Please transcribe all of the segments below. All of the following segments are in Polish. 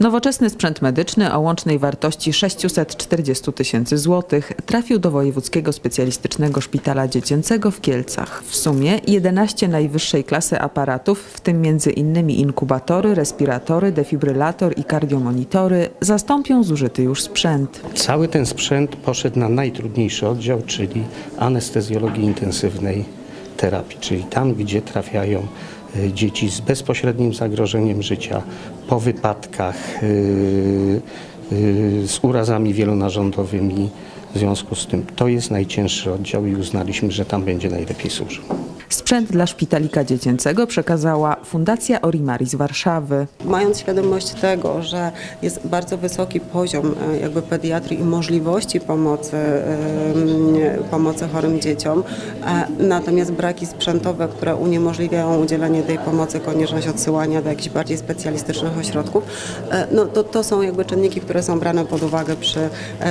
Nowoczesny sprzęt medyczny o łącznej wartości 640 tysięcy złotych trafił do Wojewódzkiego Specjalistycznego Szpitala Dziecięcego w Kielcach. W sumie 11 najwyższej klasy aparatów, w tym między innymi inkubatory, respiratory, defibrylator i kardiomonitory, zastąpią zużyty już sprzęt. Cały ten sprzęt poszedł na najtrudniejszy oddział, czyli anestezjologii intensywnej terapii, czyli tam, gdzie trafiają dzieci z bezpośrednim zagrożeniem życia, po wypadkach, y, y, z urazami wielonarządowymi. W związku z tym to jest najcięższy oddział i uznaliśmy, że tam będzie najlepiej służył. Sprzęt dla szpitalika dziecięcego przekazała Fundacja Orimaris Warszawy. Mając świadomość tego, że jest bardzo wysoki poziom e, jakby pediatrii i możliwości pomocy, pomocy chorym dzieciom, e, natomiast braki sprzętowe, które uniemożliwiają udzielanie tej pomocy, konieczność odsyłania do jakichś bardziej specjalistycznych ośrodków, e, no to, to są jakby czynniki, które są brane pod uwagę przy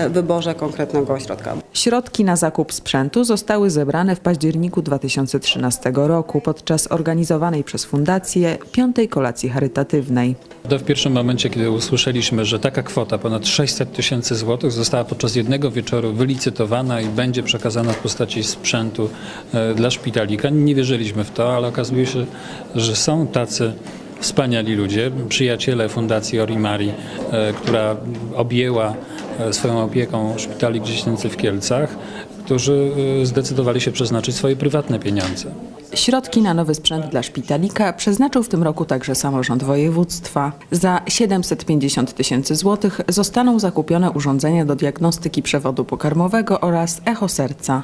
wyborze konkretnego ośrodka. Środki na zakup sprzętu zostały zebrane w październiku 2013 roku podczas organizowanej przez Fundację piątej kolacji charytatywnej. To w pierwszym momencie, kiedy usłyszeliśmy, że taka kwota, ponad 600 tysięcy złotych, została podczas jednego wieczoru wylicytowana i będzie przekazana w postaci sprzętu e, dla szpitalika, nie wierzyliśmy w to, ale okazuje się, że są tacy wspaniali ludzie, przyjaciele Fundacji Orimari, e, która objęła swoją opieką szpitalik dziecięcy w Kielcach, którzy e, zdecydowali się przeznaczyć swoje prywatne pieniądze. Środki na nowy sprzęt dla szpitalika przeznaczył w tym roku także samorząd województwa. Za 750 tysięcy złotych zostaną zakupione urządzenia do diagnostyki przewodu pokarmowego oraz echo serca.